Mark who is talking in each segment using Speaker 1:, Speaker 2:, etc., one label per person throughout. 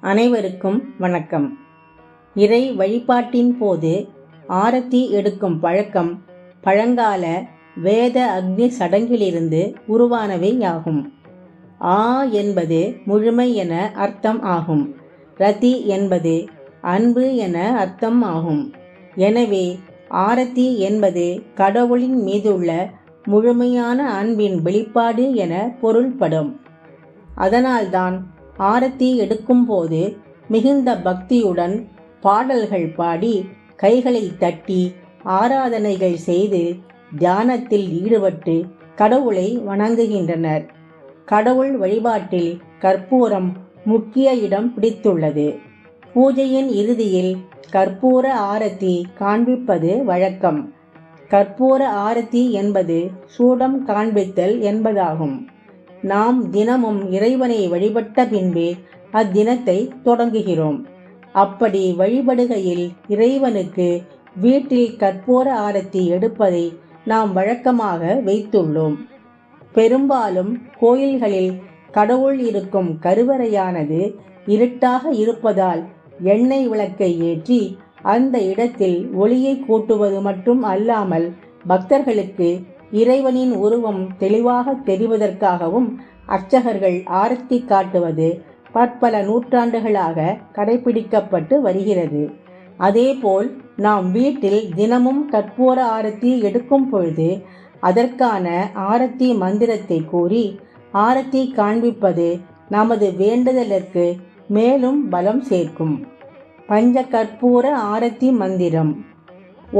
Speaker 1: அனைவருக்கும் வணக்கம். இறை வழிபாட்டின் போது ஆரத்தி எடுக்கும் பழக்கம் பழங்கால வேத அக்னி சடங்கிலிருந்து உருவானவையாகும் ஆ என்பது முழுமை என அர்த்தம் ஆகும். ரதி என்பது அன்பு என அர்த்தம் ஆகும். எனவே ஆரத்தி என்பது கடவுளின் மீதுள்ள முழுமையான அன்பின் வெளிப்பாடு என பொருள்படும். அதனால்தான் ஆரத்தி எடுக்கும்போது மிகுந்த பக்தியுடன் பாடல்கள் பாடி கைகளை தட்டி ஆராதனைகள் செய்து தியானத்தில் ஈடுபட்டு கடவுளை வணங்குகின்றனர். கடவுள் வழிபாட்டில் கற்பூரம் முக்கிய இடம் பிடித்துள்ளது. பூஜையின் இறுதியில் கற்பூர ஆரத்தி காண்பிப்பது வழக்கம். கற்பூர ஆரத்தி என்பது சூடம் காண்பித்தல் என்பதாகும். நாம் தினமும் இறைவனை வழிபட்ட பின்பே அத்தினத்தை தொடங்குகிறோம். அப்படி வழிபடுகையில் இறைவனுக்கு வீட்டில் கற்பூர ஆரத்தி எடுப்பதை நாம் வழக்கமாக வைத்துள்ளோம். பெரும்பாலும் கோயில்களில் கடவுள் இருக்கும் கருவறையானது இருட்டாக இருப்பதால் எண்ணெய் விளக்கை ஏற்றி அந்த இடத்தில் ஒளியை கூட்டுவது மட்டும் அல்லாமல் பக்தர்களுக்கு இறைவனின் உருவம் தெளிவாக தெரிவதற்காகவும் அர்ச்சகர்கள் ஆரத்தி காட்டுவது பற்பல நூற்றாண்டுகளாக கடைபிடிக்கப்பட்டு வருகிறது. அதேபோல் நாம் வீட்டில் தினமும் கற்பூர ஆரத்தி எடுக்கும் பொழுது அதற்கான ஆரத்தி மந்திரத்தை கூறி ஆரத்தி காண்பிப்பது நமது வேண்டுதலுக்கு மேலும் பலம் சேர்க்கும். பஞ்ச கற்பூர ஆரத்தி மந்திரம்.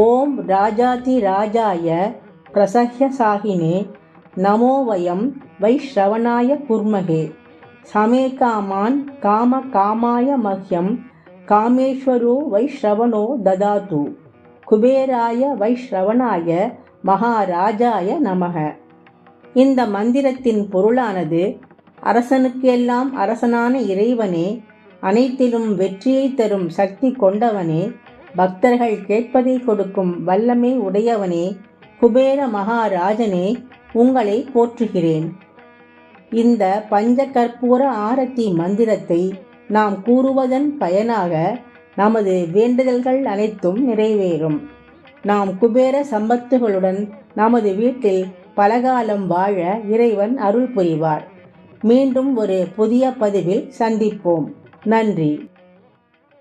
Speaker 1: ஓம் ராஜாதி ராஜாய பிரசஹ்ய சாகினே நமோ வயம் வைஷ்ரவணாய குர்மகே சமே காமான் காம காமாய மஹ்யம் காமேஸ்வரோ வைஷ்ரவணோ ததாது குபேராய வைஷ்ரவணாய மகாராஜாய நமக. இந்த மந்திரத்தின் பொருளானது அரசனுக்கெல்லாம் அரசனான இறைவனே அனைத்திலும் வெற்றியை தரும் சக்தி கொண்டவனே பக்தர்கள் கேட்பதை கொடுக்கும் வல்லமை உடையவனே குபேர மகாராஜனே உங்களை போற்றுகிறேன். இந்த பஞ்ச கற்பூர ஆரத்தி மந்திரத்தை நாம் கூறுவதன் பயனாக நமது வேண்டுதல்கள் அனைத்தும் நிறைவேறும். நாம் குபேர சம்பத்துகளுடன் நமது வீட்டில் பலகாலம் வாழ இறைவன் அருள் புரிவார். மீண்டும் ஒரு புதிய பதிவில் சந்திப்போம். நன்றி.